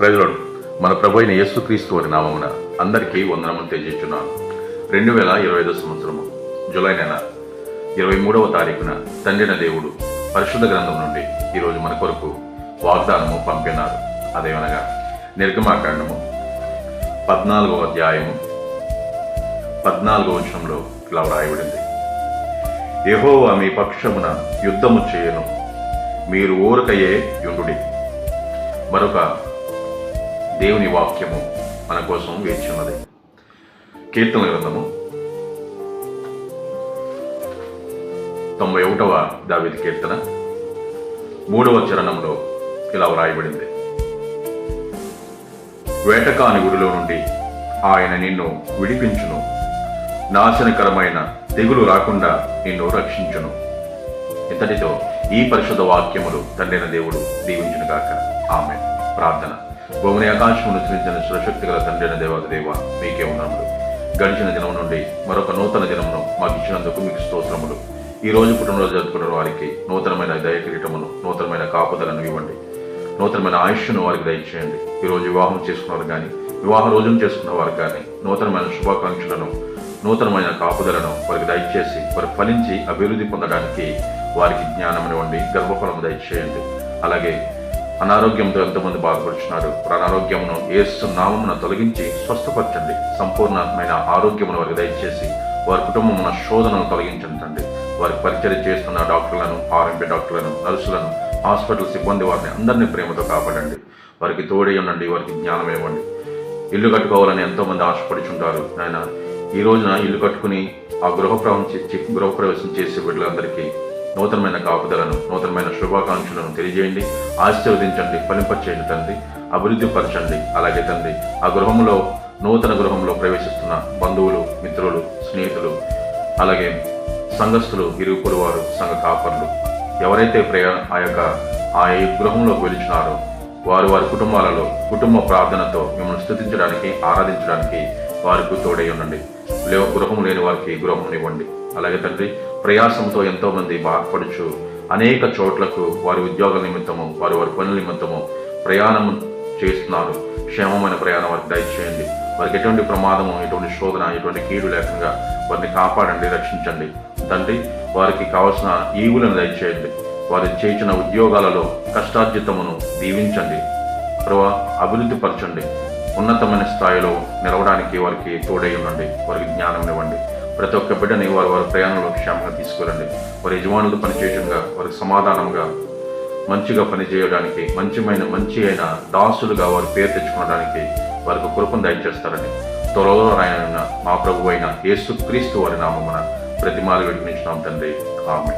ప్రజలు మన ప్రభు అయిన యేసుక్రీస్తు వారి నామమున అందరికీ వందనములు తెలియజేస్తున్నాను. రెండు వేల ఇరవై ఐదో సంవత్సరము జూలై నెల ఇరవై మూడవ తారీఖున తండ్రిన దేవుడు పరిశుద్ధ గ్రంథం నుండి ఈరోజు మన కొరకు వాగ్దానము పంపినారు. అదేమనగా నిర్గమాకాండము పద్నాలుగవ అధ్యాయము పద్నాలుగవ వచనంలో ఇలా వ్రాయబడింది. యెహోవా మీ పక్షమున యుద్ధము చేయను. మీరు ఊరకయే యుండుడి మరొక దేవుని వాక్యము మన కోసం వేచి ఉన్నది. కీర్తన గ్రంథము తొంభై ఒకటవ దావిది కీర్తన మూడవ చరణంలో ఇలా వ్రాయబడింది. వేటకాని గుడిలో నుండి ఆయన నిన్ను విడిపించును. నాశనకరమైన తెగులు రాకుండా నిన్ను రక్షించును. ఇంతటితో ఈ పరిశుద్ధ వాక్యములు తండ్రిన దేవుడు దీవించునుగాక. ఆమె ప్రార్థన. భూమిని ఆకాశమును సృజించిన సురశక్తి గల అయిన దేవాది దేవ మీకే ఉన్నాములు. గడిచిన దినం నుండి మరొక నూతన దినమును మాకు ఇచ్చినందుకు మీకు స్తోత్రములు. ఈ రోజు పుట్టినరోజు జరుపుకున్న వారికి నూతనమైన దయ కిరీటమును నూతనమైన కాపుదలను ఇవ్వండి. నూతనమైన ఆయుష్ను వారికి దయచేయండి. ఈ రోజు వివాహం చేసుకున్నవారు కానీ వివాహ రోజును చేసుకున్న వారు కానీ నూతనమైన శుభాకాంక్షలను నూతనమైన కాపుదలను వారికి దయచేసి వారు ఫలించి అభివృద్ధి పొందడానికి వారికి జ్ఞానం ఇవ్వండి గర్భఫలం దయచేయండి. అలాగే అనారోగ్యంతో ఎంతమంది బాధపడుచున్నారు? వారి అనారోగ్యమును ఏసు నామమున తొలగించి స్వస్థపరచండి. సంపూర్ణమైన ఆరోగ్యమును వారికి దయచేసి వారి కుటుంబమున శోధనను తొలగించండి వారికి పరిచయం చేస్తున్న డాక్టర్లను ఆర్ఎంపీ డాక్టర్లను నర్సులను హాస్పిటల్ సిబ్బంది వారిని అందరినీ ప్రేమతో కాపాడండి. వారికి తోడే ఉండండి వారికి జ్ఞానం ఇవ్వండి. ఇల్లు కట్టుకోవాలని ఎంతోమంది ఆశపడుచుంటారు. ఆయన ఈ రోజున ఇల్లు కట్టుకుని ఆ గృహప్రవం చేసి గృహప్రవేశం చేసే బిడ్డలందరికీ నూతనమైన కాపుదలను నూతనమైన శుభాకాంక్షలను తెలియజేయండి. ఆశీర్వదించండి ఫలింపచేయండి తండ్రి. అభివృద్ధి పరచండి. అలాగే తండ్రి ఆ గృహంలో నూతన గృహంలో ప్రవేశిస్తున్న బంధువులు మిత్రులు స్నేహితులు అలాగే సంఘస్థులు ఇరుగు వారు సంఘ కాపర్లు ఎవరైతే ప్రయా ఆ యొక్క ఆ గృహంలో గెలిచినారో వారు వారి కుటుంబాలలో కుటుంబ ప్రార్థనతో మిమ్మల్ని స్థుతించడానికి ఆరాధించడానికి వారికి తోడై ఉండండి. లే గృహం లేని వారికి గృహం ఇవ్వండి. అలాగే తండ్రి ప్రయాసంతో ఎంతోమంది బాధపడుచు అనేక చోట్లకు వారి ఉద్యోగ నిమిత్తము వారి వారి పనుల నిమిత్తము ప్రయాణం చేస్తున్నారు. క్షేమమైన ప్రయాణం వారికి దయచేయండి. వారికి ఎటువంటి ప్రమాదము ఎటువంటి శోధన ఎటువంటి కీడు లేకుండా వారిని కాపాడండి రక్షించండి. తండ్రి వారికి కావలసిన ఈవులను దయచేయండి. వారు చేసిన ఉద్యోగాలలో కష్టార్జితమును దీవించండి. ప్రభా అభివృద్ధి పరచండి ఉన్నతమైన స్థాయిలో నిలవడానికి వారికి తోడై ఉండండి వారికి జ్ఞానం ఇవ్వండి. ప్రతి ఒక్క బిడ్డని వారు వారి ప్రయాణంలో క్షేమంగా తీసుకురండి. వారి యజమానులు పనిచేయడంగా వారికి సమాధానంగా మంచిగా పనిచేయడానికి మంచిమైన మంచి అయిన దాసులుగా వారి పేరు తెచ్చుకోవడానికి వారికి కృపను దయచేస్తారని త్వరలో ఆయన మా ప్రభు అయిన యేసు క్రీస్తు వారి నామమున ప్రతిమాలు వెలిగించినాం తండ్రి. ఆమె